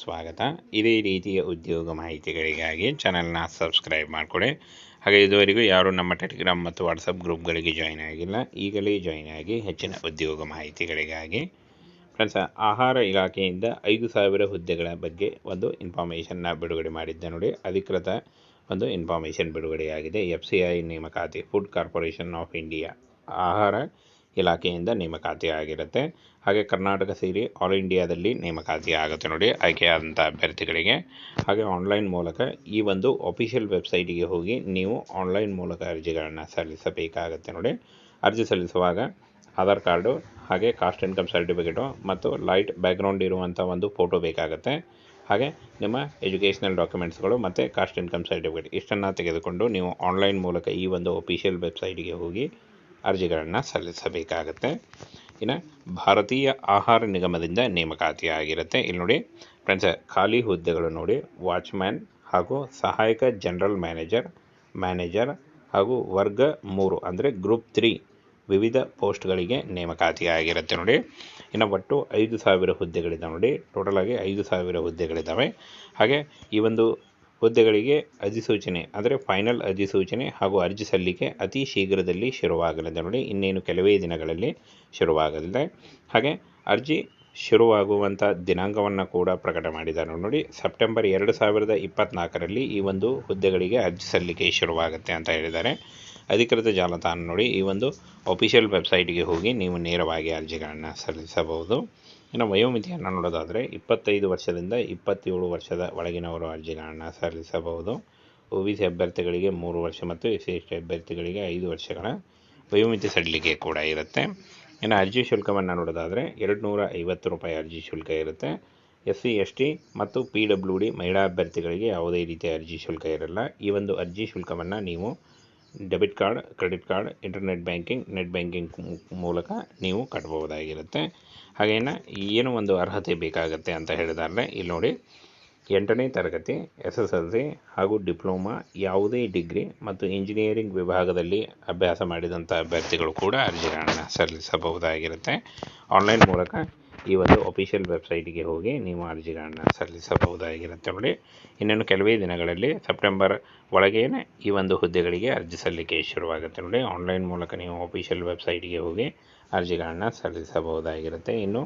ಸ್ವಾಗತ. ಇದೇ ರೀತಿಯ ಉದ್ಯೋಗ ಮಾಹಿತಿಗಳಿಗಾಗಿ ಚಾನಲ್ನ ಸಬ್ಸ್ಕ್ರೈಬ್ ಮಾಡಿಕೊಡಿ. ಹಾಗೆ ಇದುವರೆಗೂ ಯಾರು ನಮ್ಮ ಟೆಲಿಗ್ರಾಮ್ ಮತ್ತು ವಾಟ್ಸಪ್ ಗ್ರೂಪ್ಗಳಿಗೆ ಜಾಯಿನ್ ಆಗಿಲ್ಲ, ಈಗಲೇ ಜಾಯಿನ್ ಆಗಿ ಹೆಚ್ಚಿನ ಉದ್ಯೋಗ ಮಾಹಿತಿಗಳಿಗಾಗಿ. ಫ್ರೆಂಡ್ಸ್ ಆಹಾರ ಇಲಾಖೆಯಿಂದ ಐದು ಸಾವಿರ ಹುದ್ದೆಗಳ ಬಗ್ಗೆ ಒಂದು ಇನ್ಫಾರ್ಮೇಷನ್ನ ಬಿಡುಗಡೆ ಮಾಡಿದ್ದೆ ನೋಡಿ. ಅಧಿಕೃತ ಒಂದು ಇನ್ಫಾರ್ಮೇಷನ್ ಬಿಡುಗಡೆಯಾಗಿದೆ. ಎಫ್ ಸಿ ಐ ನೇಮಕಾತಿ ಫುಡ್ ಕಾರ್ಪೊರೇಷನ್ ಆಫ್ ಇಂಡಿಯಾ ಆಹಾರ ಇಲಾಖೆಯಿಂದ ನೇಮಕಾತಿ ಆಗಿರುತ್ತೆ. ಹಾಗೆ ಕರ್ನಾಟಕ ಸೇರಿ ಆಲ್ ಇಂಡಿಯಾದಲ್ಲಿ ನೇಮಕಾತಿ ಆಗುತ್ತೆ ನೋಡಿ ಆಯ್ಕೆಯಾದಂಥ ಅಭ್ಯರ್ಥಿಗಳಿಗೆ. ಹಾಗೆ ಆನ್ಲೈನ್ ಮೂಲಕ ಈ ಒಂದು ಅಫಿಷಿಯಲ್ ವೆಬ್ಸೈಟಿಗೆ ಹೋಗಿ ನೀವು ಆನ್ಲೈನ್ ಮೂಲಕ ಅರ್ಜಿಗಳನ್ನು ಸಲ್ಲಿಸಬೇಕಾಗುತ್ತೆ ನೋಡಿ. ಅರ್ಜಿ ಸಲ್ಲಿಸುವಾಗ ಆಧಾರ್ ಕಾರ್ಡು, ಹಾಗೆ ಕಾಸ್ಟ್ ಇನ್ಕಮ್ ಸರ್ಟಿಫಿಕೇಟು ಮತ್ತು ಲೈಟ್ ಬ್ಯಾಕ್ಗ್ರೌಂಡ್ ಇರುವಂಥ ಒಂದು ಫೋಟೋ ಬೇಕಾಗುತ್ತೆ. ಹಾಗೆ ನಿಮ್ಮ ಎಜುಕೇಷನಲ್ ಡಾಕ್ಯುಮೆಂಟ್ಸ್ಗಳು ಮತ್ತು ಕಾಸ್ಟ್ ಇನ್ಕಮ್ ಸರ್ಟಿಫಿಕೇಟ್ ಇಷ್ಟನ್ನು ತೆಗೆದುಕೊಂಡು ನೀವು ಆನ್ಲೈನ್ ಮೂಲಕ ಈ ಒಂದು ಅಫಿಷಿಯಲ್ ವೆಬ್ಸೈಟಿಗೆ ಹೋಗಿ ಅರ್ಜಿಗಳನ್ನು ಸಲ್ಲಿಸಬೇಕಾಗತ್ತೆ. ಇನ್ನು ಭಾರತೀಯ ಆಹಾರ ನಿಗಮದಿಂದ ನೇಮಕಾತಿ ಆಗಿರುತ್ತೆ ಇಲ್ಲಿ ನೋಡಿ ಫ್ರೆಂಡ್ಸ್ ಖಾಲಿ ಹುದ್ದೆಗಳು ನೋಡಿ ವಾಚ್ಮ್ಯಾನ್ ಹಾಗೂ ಸಹಾಯಕ ಜನರಲ್ ಮ್ಯಾನೇಜರ್ ಮ್ಯಾನೇಜರ್ ಹಾಗೂ ವರ್ಗ ಮೂರು ಅಂದರೆ ಗ್ರೂಪ್ ತ್ರೀ ವಿವಿಧ ಪೋಸ್ಟ್ಗಳಿಗೆ ನೇಮಕಾತಿ ಆಗಿರುತ್ತೆ ನೋಡಿ. ಇನ್ನು ಒಟ್ಟು ಐದು ಸಾವಿರ ಹುದ್ದೆಗಳಿದ್ದಾವೆ ನೋಡಿ. ಟೋಟಲಾಗಿ ಐದು ಸಾವಿರ ಹುದ್ದೆಗಳಿದ್ದಾವೆ. ಹಾಗೆ ಈ ಒಂದು ಹುದ್ದೆಗಳಿಗೆ ಅಧಿಸೂಚನೆ ಅಂದರೆ ಫೈನಲ್ ಅಧಿಸೂಚನೆ ಹಾಗೂ ಅರ್ಜಿ ಸಲ್ಲಿಕೆ ಅತಿ ಶೀಘ್ರದಲ್ಲಿ ಶುರುವಾಗಲಿದೆ. ನೋಡಿ, ಇನ್ನೇನು ಕೆಲವೇ ದಿನಗಳಲ್ಲಿ ಶುರುವಾಗಲಿದೆ. ಹಾಗೆ, ಅರ್ಜಿ ಶುರುವಾಗುವಂಥ ದಿನಾಂಕವನ್ನು ಕೂಡ ಪ್ರಕಟ ಮಾಡಿದ್ದಾರೆ. ನೋಡಿ, ಸೆಪ್ಟೆಂಬರ್ ಎರಡು ಸಾವಿರದ ಇಪ್ಪತ್ತ್ನಾಲ್ಕರಲ್ಲಿ ಈ ಒಂದು ಹುದ್ದೆಗಳಿಗೆ ಅರ್ಜಿ ಸಲ್ಲಿಕೆ ಶುರುವಾಗುತ್ತೆ ಅಂತ ಹೇಳಿದ್ದಾರೆ. ಅಧಿಕೃತ ಜಾಲತಾಣ ನೋಡಿ, ಈ ಒಂದು ಅಫಿಷಿಯಲ್ ವೆಬ್ಸೈಟ್ಗೆ ಹೋಗಿ ನೀವು ನೇರವಾಗಿ ಅರ್ಜಿಗಳನ್ನು ಸಲ್ಲಿಸಬಹುದು. ಇನ್ನು ವಯೋಮಿತಿಯನ್ನು ನೋಡೋದಾದರೆ, ಇಪ್ಪತ್ತೈದು ವರ್ಷದಿಂದ ಇಪ್ಪತ್ತೇಳು ವರ್ಷದ ಒಳಗಿನವರು ಅರ್ಜಿಗಳನ್ನು ಸಲ್ಲಿಸಬಹುದು. ಒ ಬಿ ಸಿ ಅಭ್ಯರ್ಥಿಗಳಿಗೆ ಮೂರು ವರ್ಷ ಮತ್ತು ಎಸ್ ಸಿ ಎಸ್ ಟಿ ಅಭ್ಯರ್ಥಿಗಳಿಗೆ ಐದು ವರ್ಷಗಳ ವಯೋಮಿತಿ ಸಡಿಲಿಕೆ ಕೂಡ ಇರುತ್ತೆ. ಇನ್ನು ಅರ್ಜಿ ಶುಲ್ಕವನ್ನು ನೋಡೋದಾದರೆ ಎರಡು ನೂರ ಐವತ್ತು ರೂಪಾಯಿ ಅರ್ಜಿ ಶುಲ್ಕ ಇರುತ್ತೆ. ಎಸ್ ಸಿ ಎಸ್ ಟಿ ಮತ್ತು ಪಿ ಡಬ್ಲ್ಯೂ ಡಿ ಮಹಿಳಾ ಅಭ್ಯರ್ಥಿಗಳಿಗೆ ಯಾವುದೇ ರೀತಿಯ ಅರ್ಜಿ ಶುಲ್ಕ ಇರಲ್ಲ. ಈ ಒಂದು ಅರ್ಜಿ ಶುಲ್ಕವನ್ನು ನೀವು debit card, credit card, internet banking, net banking ಮೂಲಕ ನೀವು ಕಟ್ಬೋದಾಗಿರುತ್ತೆ ಹಾಗೇನ ಏನು ಒಂದು ಅರ್ಹತೆ ಬೇಕಾಗುತ್ತೆ ಅಂತ ಹೇಳಿದಾರೆ ಇಲ್ಲಿ ನೋಡಿ, ಎಂಟನೇ ತರಗತಿ ಎಸ್ ಎಸ್ ಎಲ್ ಸಿ ಹಾಗೂ ಡಿಪ್ಲೊಮಾ, ಯಾವುದೇ ಡಿಗ್ರಿ ಮತ್ತು ಇಂಜಿನಿಯರಿಂಗ್ ವಿಭಾಗದಲ್ಲಿ ಅಭ್ಯಾಸ ಮಾಡಿದಂಥ ಅಭ್ಯರ್ಥಿಗಳು ಕೂಡ ಅರ್ಜಿಗಳನ್ನು ಸಲ್ಲಿಸಬಹುದಾಗಿರುತ್ತೆ. ಆನ್ಲೈನ್ ಮೂಲಕ ಈ ಒಂದು ಅಫಿಷಿಯಲ್ ವೆಬ್ಸೈಟಿಗೆ ಹೋಗಿ ನೀವು ಅರ್ಜಿಗಳನ್ನು ಸಲ್ಲಿಸಬಹುದಾಗಿರುತ್ತೆ ನೋಡಿ. ಇನ್ನೇನು ಕೆಲವೇ ದಿನಗಳಲ್ಲಿ ಸೆಪ್ಟೆಂಬರ್ ಒಳಗೇನೆ ಈ ಒಂದು ಹುದ್ದೆಗಳಿಗೆ ಅರ್ಜಿ ಸಲ್ಲಿಕೆ ಶುರುವಾಗುತ್ತೆ ನೋಡಿ. ಆನ್ಲೈನ್ ಮೂಲಕ ನೀವು ಅಫಿಷಿಯಲ್ ವೆಬ್ಸೈಟ್ಗೆ ಹೋಗಿ ಅರ್ಜಿಗಳನ್ನು ಸಲ್ಲಿಸಬಹುದಾಗಿರುತ್ತೆ. ಇನ್ನು